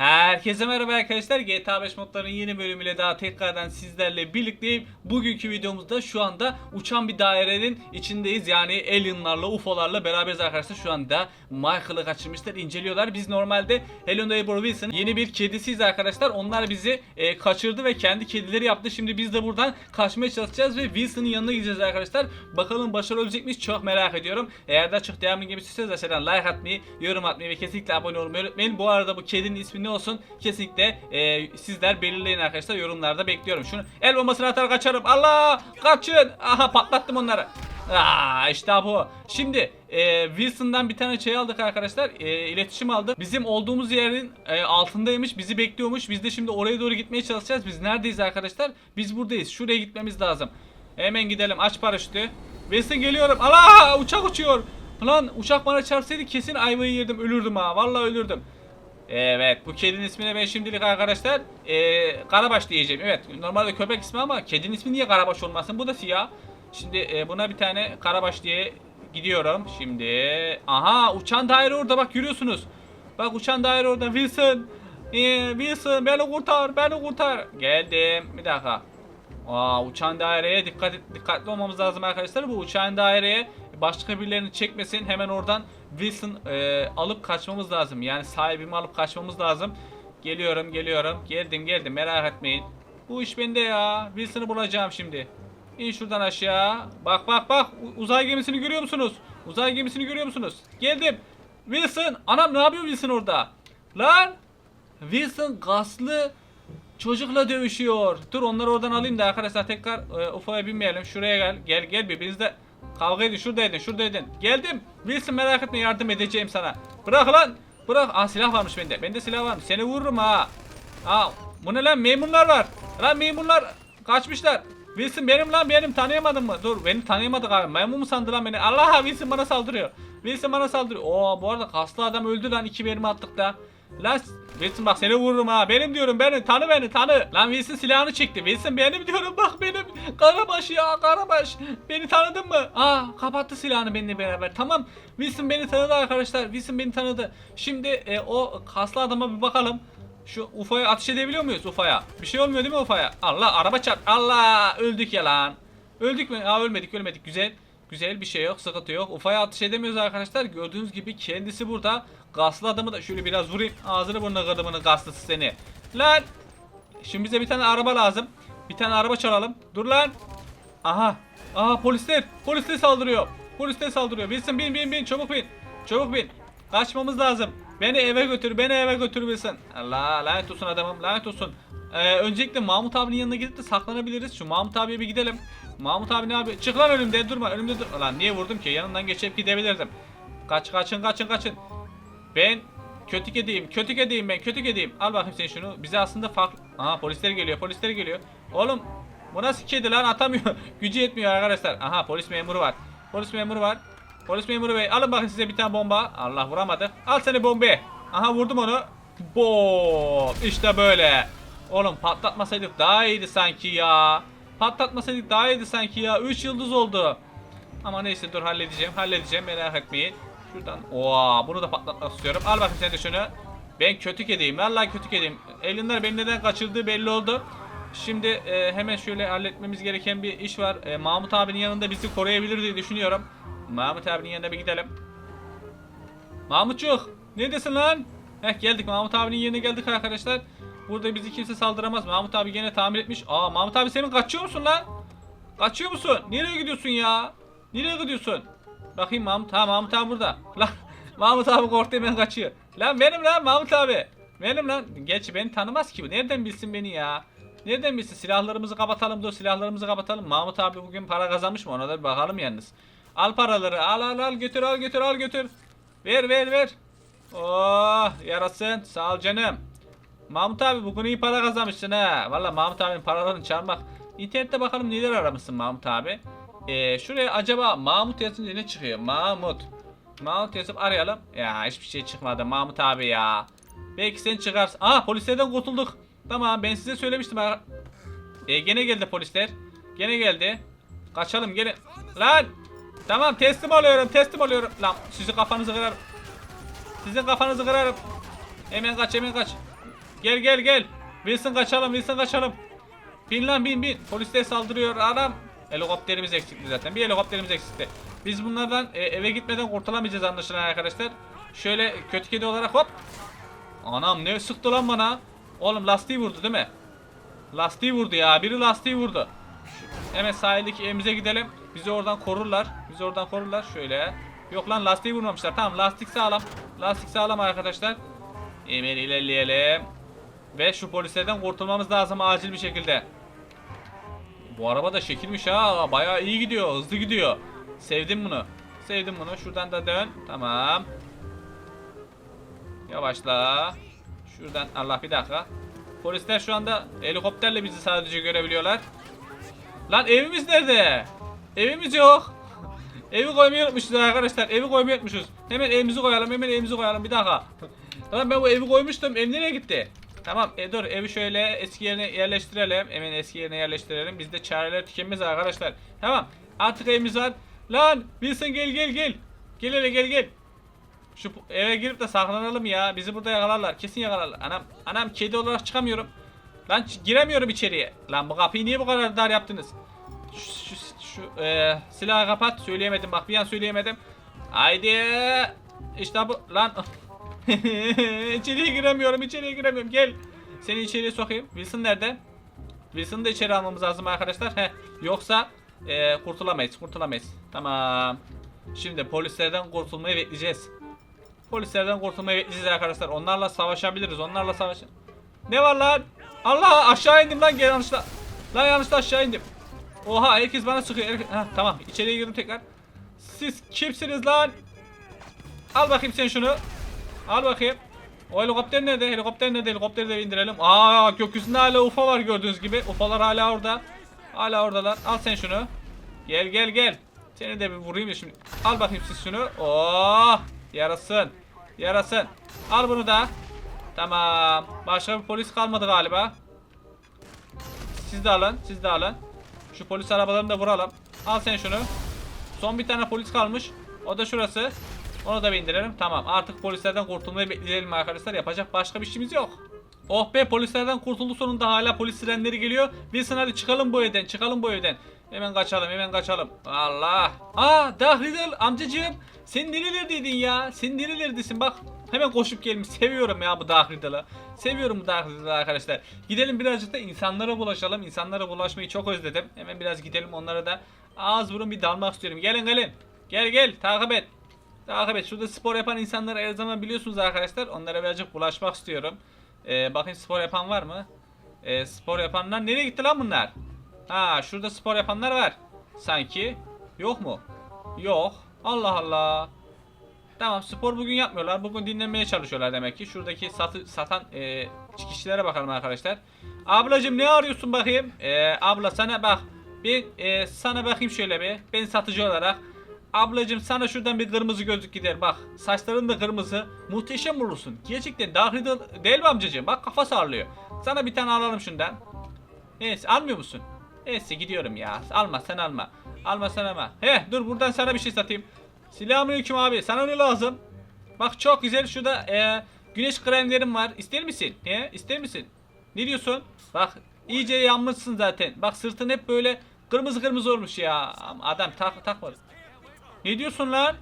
Herkese merhaba arkadaşlar. GTA 5 modlarının yeni bölümüyle daha tekrardan sizlerle birlikteyim. Bugünkü videomuzda şu anda uçan bir dairenin içindeyiz. Yani alienlarla, UFO'larla beraberiz arkadaşlar. Şu anda Michael'ı kaçırmışlar, inceliyorlar. Biz normalde Helen Neighbor Wilson yeni bir kedisiyiz arkadaşlar. Onlar bizi e, kaçırdı ve kendi kedileri yaptı. Şimdi biz de buradan kaçmaya çalışacağız ve Wilson'ın yanına gideceğiz arkadaşlar. Bakalım başarabilecek miyiz? Çok merak ediyorum. Eğer daha çok devamlı gibi istiyorsanız aşağıdan like atmayı, yorum atmayı ve kesinlikle abone olmayı unutmayın. Bu arada bu kedinin ismi ne olsun? Kesinlikle e, sizler belirleyin arkadaşlar. Yorumlarda bekliyorum. Şunu el bombasını atar kaçarım. Allah! Kaçın! Aha patlattım onları. Aa, işte bu. Şimdi e, Wilson'dan bir tane şey aldık arkadaşlar. E, iletişim aldık. Bizim olduğumuz yerin e, altındaymış. Bizi bekliyormuş. Biz de şimdi oraya doğru gitmeye çalışacağız. Biz neredeyiz arkadaşlar? Biz buradayız. Şuraya gitmemiz lazım. Hemen gidelim. Aç paraşütü. Wilson geliyorum. Allah! Uçak uçuyor. Lan uçak bana çarpsaydı kesin ayvayı yerdim. Ölürdüm ha. Vallahi ölürdüm. Evet bu kedinin ismine ben şimdilik arkadaşlar e, Karabaş diyeceğim. Evet normalde köpek ismi ama kedinin ismi niye Karabaş olmasın? Bu da siyah. Şimdi e, buna bir tane Karabaş diye gidiyorum. Şimdi aha uçan daire orada bak görüyorsunuz. Bak uçan daire orada Wilson. E, Wilson beni kurtar beni kurtar. Geldim bir dakika. Aa, uçan daireye dikkat dikkatli olmamız lazım arkadaşlar. Bu uçan daireye başka birilerini çekmesin. Hemen oradan Wilson e, alıp kaçmamız lazım. Yani sahibimi alıp kaçmamız lazım. Geliyorum, geliyorum. Geldim, geldim. Merak etmeyin. Bu iş bende ya. Wilson'ı bulacağım şimdi. İn şuradan aşağı. Bak bak bak. Uzay gemisini görüyor musunuz? Uzay gemisini görüyor musunuz? Geldim. Wilson. Anam ne yapıyor Wilson orada? Lan. Wilson gaslı Çocukla dövüşüyor. Dur onları oradan alayım da arkadaşlar tekrar e, UFO'ya binmeyelim. Şuraya gel. Gel gel birbirinizle kavga edin. Şuradaydın şuradaydın. Geldim. Wilson merak etme yardım edeceğim sana. Bırak lan. Bırak. Aa silah varmış bende. Bende silah varmış. Seni vururum ha. Aa bu ne lan memurlar var. Lan memurlar kaçmışlar. Wilson benim lan benim tanıyamadın mı? Dur beni tanıyamadı galiba. Memur mu sandı lan beni? Allah Wilson bana saldırıyor. Wilson bana saldırıyor. Oo bu arada kaslı adam öldü lan. iki mermi attık da. Lan Wilson bak seni vururum ha. Benim diyorum beni tanı beni tanı. Lan Wilson silahını çekti. Wilson benim diyorum bak benim. Karabaş ya Karabaş. Beni tanıdın mı? Aa kapattı silahını benimle beraber. Tamam Wilson beni tanıdı arkadaşlar. Wilson beni tanıdı. Şimdi e, o kaslı adama bir bakalım. Şu UFO'ya ateş edebiliyor muyuz UFO'ya? Bir şey olmuyor değil mi UFO'ya? Allah araba çarp. Allah öldük ya lan. Öldük mü? Aa ölmedik ölmedik. Güzel. Güzel bir şey yok sıkıntı yok. UFO'ya ateş edemiyoruz arkadaşlar. Gördüğünüz gibi kendisi burada. Gaslı adamı da şöyle biraz vurayım. Ağzını burnuna kırdımını gaslısı seni. Lan. Şimdi bize bir tane araba lazım. Bir tane araba çalalım. Dur lan. Aha. Aha polisler. Polisler saldırıyor. Polisler saldırıyor. Wilson bin bin bin çabuk bin. Çabuk bin. Kaçmamız lazım. Beni eve götür. Beni eve götür Wilson. Allah lanet olsun adamım. Lanet olsun. Ee, öncelikle Mahmut abinin yanına gidip de saklanabiliriz. Şu Mahmut abiye bir gidelim. Mahmut abi ne abi? Çık lan önümde durma. Önümde dur. Lan niye vurdum ki? Yanından geçip gidebilirdim. Kaç kaçın kaçın kaçın. Ben kötü kediyim. Kötü kediyim ben. Kötü kediyim. Al bakayım sen şunu. Bize aslında farklı... Aha polisler geliyor. Polisler geliyor. Oğlum bu nasıl kedi lan atamıyor. Gücü yetmiyor arkadaşlar. Aha polis memuru var. Polis memuru var. Polis memuru bey alın bakın size bir tane bomba. Allah vuramadı. Al seni bombe. Aha vurdum onu. Bom. İşte böyle. Oğlum patlatmasaydık daha iyiydi sanki ya. Patlatmasaydık daha iyiydi sanki ya. 3 yıldız oldu. Ama neyse dur halledeceğim. Halledeceğim merak etmeyin. Şuradan. Oo, bunu da patlatmak istiyorum. Al bakayım sen de şunu. Ben kötü kediyim. Vallahi kötü kediyim. Elinler beni neden kaçırdığı belli oldu. Şimdi e, hemen şöyle halletmemiz gereken bir iş var. E, Mahmut abinin yanında bizi koruyabilir diye düşünüyorum. Mahmut abinin yanına bir gidelim. Mahmutçuk, neredesin lan? Heh geldik Mahmut abinin yerine geldik arkadaşlar. Burada bizi kimse saldıramaz. Mahmut abi gene tamir etmiş. Aa Mahmut abi senin kaçıyor musun lan? Kaçıyor musun? Nereye gidiyorsun ya? Nereye gidiyorsun? Bakayım Mahmut. Ha Mahmut abi burada. Lan Mahmut abi korktu hemen kaçıyor. Lan benim lan Mahmut abi. Benim lan. Gerçi beni tanımaz ki bu. Nereden bilsin beni ya? Nereden bilsin? Silahlarımızı kapatalım dur. Silahlarımızı kapatalım. Mahmut abi bugün para kazanmış mı? Ona da bir bakalım yalnız. Al paraları. Al al al götür al götür al götür. Ver ver ver. Oh yarasın. Sağ ol canım. Mahmut abi bugün iyi para kazanmışsın ha. Valla Mahmut abinin paralarını çalmak. İnternette bakalım neler aramışsın Mahmut abi. Ee, şuraya acaba Mahmut yazınca ne çıkıyor? Mahmut. Mahmut yazıp arayalım. Ya hiçbir şey çıkmadı Mahmut abi ya. Belki sen çıkarsın. Aa polislerden kurtulduk. Tamam ben size söylemiştim. Ee, gene geldi polisler. Gene geldi. Kaçalım gelin. Lan. Tamam teslim oluyorum teslim oluyorum. Lan sizi kafanızı kırarım. Sizin kafanızı kırarım. Hemen kaç hemen kaç. Gel gel gel. Wilson kaçalım Wilson kaçalım. Bin lan bin bin. Polisler saldırıyor adam. Helikopterimiz eksikti zaten. Bir helikopterimiz eksikti. Biz bunlardan e, eve gitmeden kurtulamayacağız anlaşılan arkadaşlar. Şöyle kötü kedi olarak hop. Anam ne sıktı lan bana. Oğlum lastiği vurdu değil mi? Lastiği vurdu ya. Biri lastiği vurdu. Hemen sahildeki evimize gidelim. Bizi oradan korurlar. Bizi oradan korurlar. Şöyle. Yok lan lastiği vurmamışlar. Tamam lastik sağlam. Lastik sağlam arkadaşlar. Hemen ilerleyelim. Ve şu polislerden kurtulmamız lazım acil bir şekilde. Bu araba da şekilmiş ha. Bayağı iyi gidiyor. Hızlı gidiyor. Sevdim bunu. Sevdim bunu. Şuradan da dön. Tamam. Yavaşla. Şuradan Allah bir dakika. Polisler şu anda helikopterle bizi sadece görebiliyorlar. Lan evimiz nerede? Evimiz yok. Evi koymayı unutmuşuz arkadaşlar. Evi koymayı unutmuşuz. Hemen evimizi koyalım. Hemen evimizi koyalım. Bir dakika. Lan ben bu evi koymuştum. Ev nereye gitti? Tamam e, dur evi şöyle eski yerine yerleştirelim. Hemen eski yerine yerleştirelim. Bizde çareler tükenmez arkadaşlar. Tamam. Artık evimiz var. Lan Wilson gel gel gel. Gel hele gel gel. Şu eve girip de saklanalım ya. Bizi burada yakalarlar. Kesin yakalarlar. Anam anam kedi olarak çıkamıyorum. Lan giremiyorum içeriye. Lan bu kapıyı niye bu kadar dar yaptınız? Şu, şu, şu e, silahı kapat. Söyleyemedim bak bir an söyleyemedim. Haydi. İşte bu lan. içeriye giremiyorum. içeriye giremiyorum. Gel. Seni içeriye sokayım. Wilson nerede? Wilson'ı da içeri almamız lazım arkadaşlar. Heh. Yoksa e, kurtulamayız. Kurtulamayız. Tamam. Şimdi polislerden kurtulmayı bekleyeceğiz. Polislerden kurtulmayı bekleyeceğiz arkadaşlar. Onlarla savaşabiliriz. Onlarla savaş. Ne var lan? Allah aşağı indim lan gel yanlışla. Lan yanlışla aşağı indim. Oha herkes bana sıkıyor. Herkes... Heh, tamam içeriye girdim tekrar. Siz kimsiniz lan? Al bakayım sen şunu. Al bakayım. O helikopter nerede? Helikopter nerede? Helikopteri de indirelim. Aa gökyüzünde hala UFO var gördüğünüz gibi. UFO'lar hala orada. Hala oradalar. Al sen şunu. Gel gel gel. Seni de bir vurayım ya şimdi. Al bakayım siz şunu. Oh! Yarasın. Yarasın. Al bunu da. Tamam. Başka bir polis kalmadı galiba. Siz de alın. Siz de alın. Şu polis arabalarını da vuralım. Al sen şunu. Son bir tane polis kalmış. O da şurası. Onu da bindirelim. Tamam. Artık polislerden kurtulmayı bekleyelim arkadaşlar. Yapacak başka bir işimiz yok. Oh be polislerden kurtuldu sonunda hala polis sirenleri geliyor. Wilson hadi çıkalım bu evden. Çıkalım bu evden. Hemen kaçalım hemen kaçalım. Allah. Aa Dark Riddle amcacığım. Sen nerelerdeydin ya? Sen nerelerdesin bak. Hemen koşup gelmiş. Seviyorum ya bu Dark Riddle'ı. Seviyorum bu Dark Riddle'ı arkadaşlar. Gidelim birazcık da insanlara bulaşalım. İnsanlara bulaşmayı çok özledim. Hemen biraz gidelim onlara da ağız burun bir dalmak istiyorum. Gelin gelin. Gel gel takip et. Takip et. Şurada spor yapan insanları her zaman biliyorsunuz arkadaşlar. Onlara birazcık bulaşmak istiyorum. Ee, bakın spor yapan var mı? Ee, spor yapanlar nereye gitti lan bunlar? Ha şurada spor yapanlar var. Sanki. Yok mu? Yok. Allah Allah. Tamam spor bugün yapmıyorlar. Bugün dinlenmeye çalışıyorlar demek ki. Şuradaki satı, satan e, kişilere bakalım arkadaşlar. Ablacım ne arıyorsun bakayım? E, abla sana bak. Bir e, sana bakayım şöyle bir. Ben satıcı olarak. Ablacım sana şuradan bir kırmızı gözlük gider bak. Saçların da kırmızı. Muhteşem olursun. Gerçekten dahil değil mi amcacığım? Bak kafa sağlıyor. Sana bir tane alalım şundan. Neyse almıyor musun? Neyse gidiyorum ya. Alma sen alma. Alma sen alma. He dur buradan sana bir şey satayım. Selamünaleyküm abi. Sana ne lazım? Bak çok güzel şurada e, güneş kremlerim var. İster misin? He ister misin? Ne diyorsun? Bak iyice yanmışsın zaten. Bak sırtın hep böyle kırmızı kırmızı olmuş ya. Adam tak takmadı. Ne diyorsun lan?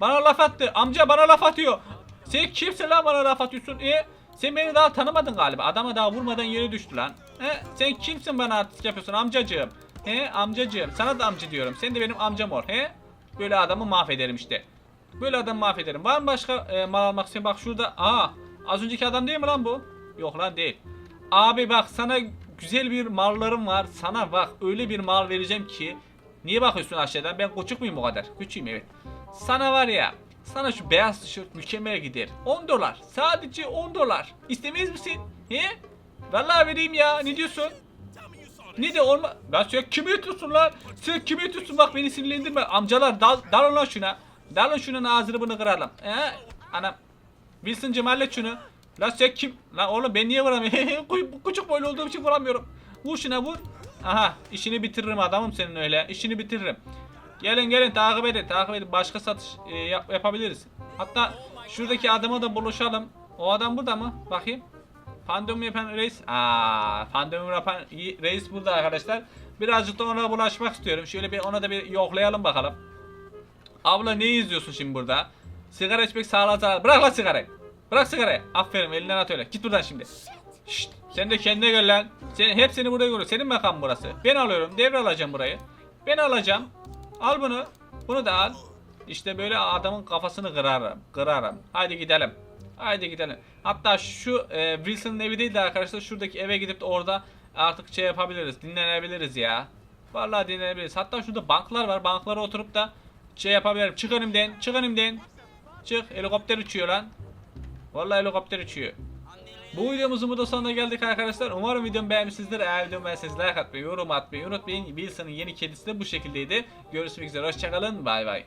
Bana laf attı. Amca bana laf atıyor. Sen kimsin lan bana laf atıyorsun? E, sen beni daha tanımadın galiba. Adama daha vurmadan yere düştü lan. He, sen kimsin bana artist yapıyorsun amcacığım? He, amcacığım. Sana da amca diyorum. Sen de benim amcam ol. He? Böyle adamı mahvederim işte. Böyle adamı mahvederim. Var mı başka e, mal almak isteyen? Bak şurada. Aa, az önceki adam değil mi lan bu? Yok lan değil. Abi bak sana güzel bir mallarım var. Sana bak öyle bir mal vereceğim ki. Niye bakıyorsun aşağıdan? Ben küçük müyüm o kadar? Küçüğüm evet. Sana var ya. Sana şu beyaz tişört mükemmel gider. 10 dolar. Sadece 10 dolar. İstemez misin? He? Vallahi vereyim ya. Ne diyorsun? Ne de olma... Lan sen kimi yetiyorsun lan? Sen kimi yetiyorsun? Bak beni sinirlendirme. Amcalar dal, dalın lan şuna. Dalın şunun ağzını bunu kıralım. He? Anam. Wilson'cım hallet şunu. Lan sen kim? Lan oğlum ben niye vuramıyorum? Küçük boylu olduğum için vuramıyorum. Vur şuna vur. Aha işini bitiririm adamım senin öyle. İşini bitiririm. Gelin gelin takip edin takip edin. Başka satış e, yap- yapabiliriz. Hatta şuradaki adama da buluşalım. O adam burada mı? Bakayım. Fandom yapan reis. Aa, fandom yapan reis burada arkadaşlar. Birazcık da ona bulaşmak istiyorum. Şöyle bir ona da bir yoklayalım bakalım. Abla ne izliyorsun şimdi burada? Sigara içmek sağlığa zarar. Bırak lan sigarayı. Bırak sigarayı. Aferin elinden at öyle. Git buradan şimdi. Şşt, sen de kendine gel lan. Sen, hep seni burada görüyor. Senin makam burası. Ben alıyorum. Devralacağım burayı. Ben alacağım. Al bunu. Bunu da al. İşte böyle adamın kafasını kırarım. Kırarım. Haydi gidelim. Haydi gidelim. Hatta şu e, Wilson'ın evi değil de arkadaşlar şuradaki eve gidip de orada artık şey yapabiliriz. Dinlenebiliriz ya. Vallahi dinlenebiliriz. Hatta şurada banklar var. Banklara oturup da şey yapabilirim. Çık önümden. Çık önümden. Çık. Helikopter uçuyor lan. Vallahi helikopter uçuyor. Bu videomuzun burada sonuna geldik arkadaşlar. Umarım videomu beğenmişsinizdir. Eğer videomu beğendiyseniz like atmayı, yorum atmayı unutmayın. Wilson'ın yeni kedisi de bu şekildeydi. Görüşmek üzere. Hoşçakalın. Bay bay.